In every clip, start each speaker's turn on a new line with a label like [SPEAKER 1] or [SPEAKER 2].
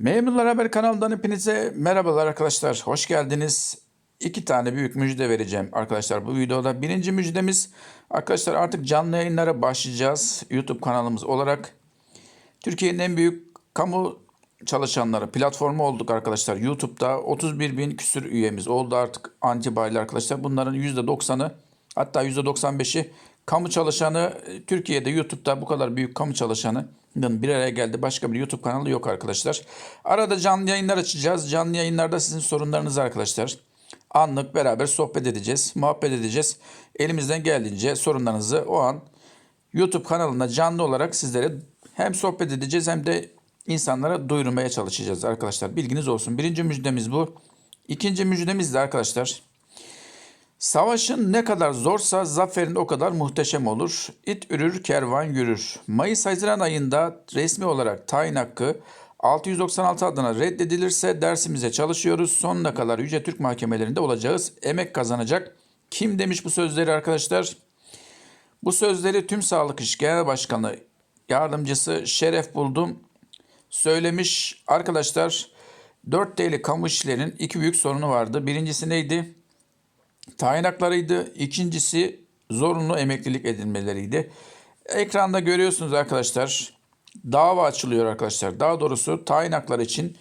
[SPEAKER 1] Memurlar Haber kanalından hepinize merhabalar arkadaşlar. Hoş geldiniz. İki tane büyük müjde vereceğim arkadaşlar bu videoda. Birinci müjdemiz arkadaşlar artık canlı yayınlara başlayacağız. YouTube kanalımız olarak. Türkiye'nin en büyük kamu çalışanları platformu olduk arkadaşlar. YouTube'da 31 bin küsür üyemiz oldu artık antibariyle arkadaşlar. Bunların %90'ı hatta %95'i kamu çalışanı. Türkiye'de YouTube'da bu kadar büyük kamu çalışanı bir araya geldi. Başka bir YouTube kanalı yok arkadaşlar. Arada canlı yayınlar açacağız. Canlı yayınlarda sizin sorunlarınızı arkadaşlar anlık beraber sohbet edeceğiz, muhabbet edeceğiz. Elimizden geldiğince sorunlarınızı o an YouTube kanalında canlı olarak sizlere hem sohbet edeceğiz hem de insanlara duyurmaya çalışacağız arkadaşlar. Bilginiz olsun. Birinci müjdemiz bu. İkinci müjdemiz de arkadaşlar. Savaşın ne kadar zorsa zaferin o kadar muhteşem olur. İt ürür, kervan yürür. Mayıs-Haziran ayında resmi olarak tayin hakkı 696 adına reddedilirse dersimize çalışıyoruz. Sonuna kadar Yüce Türk mahkemelerinde olacağız. Emek kazanacak. Kim demiş bu sözleri arkadaşlar? Bu sözleri Tüm Sağlık İş Genel Başkanı Yardımcısı Şeref Buldum söylemiş. Arkadaşlar 4 D'li kamu işlerinin iki büyük sorunu vardı. Birincisi neydi? Tayin haklarıydı. İkincisi zorunlu emeklilik edilmeleriydi. Ekranda görüyorsunuz arkadaşlar. Dava açılıyor arkadaşlar. Daha doğrusu tayin hakları için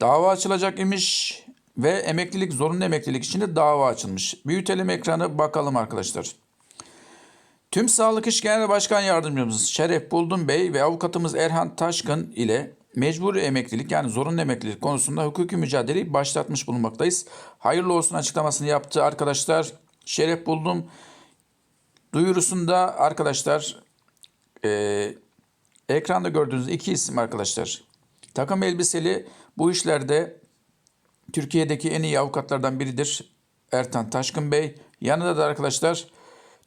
[SPEAKER 1] dava açılacak imiş ve emeklilik zorunlu emeklilik için de dava açılmış. Büyütelim ekranı bakalım arkadaşlar. Tüm Sağlık İş Genel Başkan Yardımcımız Şeref Buldun Bey ve avukatımız Erhan Taşkın ile mecburi emeklilik yani zorunlu emeklilik konusunda hukuki mücadeleyi başlatmış bulunmaktayız. Hayırlı olsun açıklamasını yaptı arkadaşlar. Şeref Buldum duyurusunda arkadaşlar e, ekranda gördüğünüz iki isim arkadaşlar. Takım elbiseli bu işlerde Türkiye'deki en iyi avukatlardan biridir. Ertan Taşkın Bey. Yanında da arkadaşlar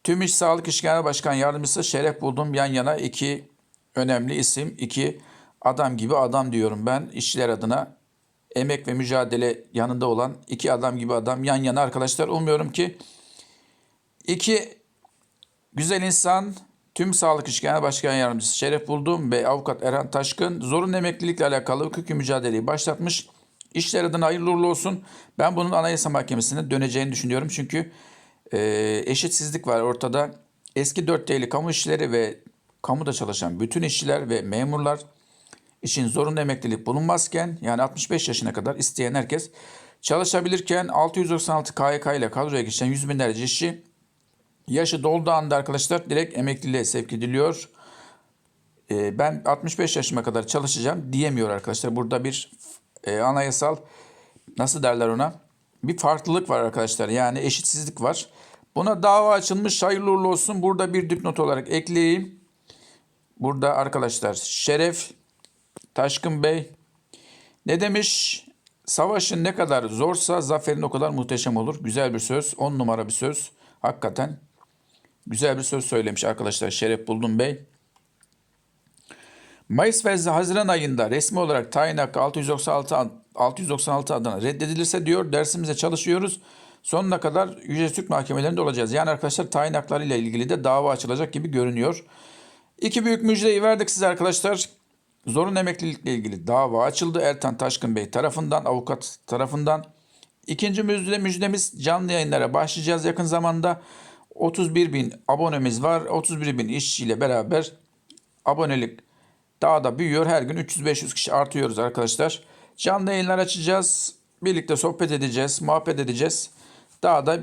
[SPEAKER 1] Tüm İş Sağlık İş Genel Başkan Yardımcısı Şeref Buldum yan yana iki önemli isim, iki adam gibi adam diyorum ben işçiler adına. Emek ve mücadele yanında olan iki adam gibi adam yan yana arkadaşlar. Umuyorum ki iki güzel insan Tüm Sağlık İş Genel Başkan Yardımcısı Şeref Buldum ve Avukat Erhan Taşkın zorunlu emeklilikle alakalı hukuki mücadeleyi başlatmış. İşler adına hayırlı uğurlu olsun. Ben bunun Anayasa Mahkemesi'ne döneceğini düşünüyorum. Çünkü e, eşitsizlik var ortada. Eski 4D'li kamu işçileri ve kamuda çalışan bütün işçiler ve memurlar için zorunlu emeklilik bulunmazken yani 65 yaşına kadar isteyen herkes çalışabilirken 696 KYK ile kadroya geçen yüz binlerce işçi yaşı dolduğu anda arkadaşlar direkt emekliliğe sevk ediliyor. Ee, ben 65 yaşıma kadar çalışacağım diyemiyor arkadaşlar. Burada bir e, anayasal nasıl derler ona bir farklılık var arkadaşlar. Yani eşitsizlik var. Buna dava açılmış hayırlı uğurlu olsun. Burada bir dipnot olarak ekleyeyim. Burada arkadaşlar Şeref Taşkın Bey ne demiş? Savaşın ne kadar zorsa zaferin o kadar muhteşem olur. Güzel bir söz. On numara bir söz. Hakikaten güzel bir söz söylemiş arkadaşlar Şeref Buldun Bey. Mayıs ve Haziran ayında resmi olarak tayin hakkı 696, 696 adına reddedilirse diyor dersimize çalışıyoruz. Sonuna kadar Yüce Türk mahkemelerinde olacağız. Yani arkadaşlar tayin hakları ile ilgili de dava açılacak gibi görünüyor. İki büyük müjdeyi verdik size arkadaşlar. Zorun emeklilikle ilgili dava açıldı Ertan Taşkın Bey tarafından, avukat tarafından. İkinci müjde, müjdemiz canlı yayınlara başlayacağız yakın zamanda. 31 bin abonemiz var. 31 bin işçiyle beraber abonelik daha da büyüyor. Her gün 300-500 kişi artıyoruz arkadaşlar. Canlı yayınlar açacağız. Birlikte sohbet edeceğiz, muhabbet edeceğiz. Daha da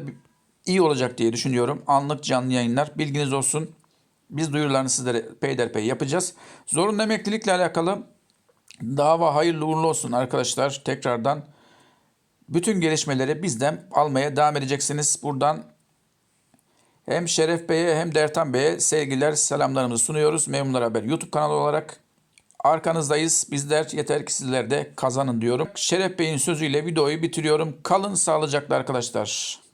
[SPEAKER 1] iyi olacak diye düşünüyorum. Anlık canlı yayınlar. Bilginiz olsun. Biz duyurularını sizlere peyderpey yapacağız. Zorunlu emeklilikle alakalı dava hayırlı uğurlu olsun arkadaşlar. Tekrardan bütün gelişmeleri bizden almaya devam edeceksiniz. Buradan hem Şeref Bey'e hem Dertan Bey'e sevgiler, selamlarımızı sunuyoruz. Memnunlar Haber YouTube kanalı olarak. Arkanızdayız. Bizler yeter ki sizler de kazanın diyorum. Şeref Bey'in sözüyle videoyu bitiriyorum. Kalın sağlıcakla arkadaşlar.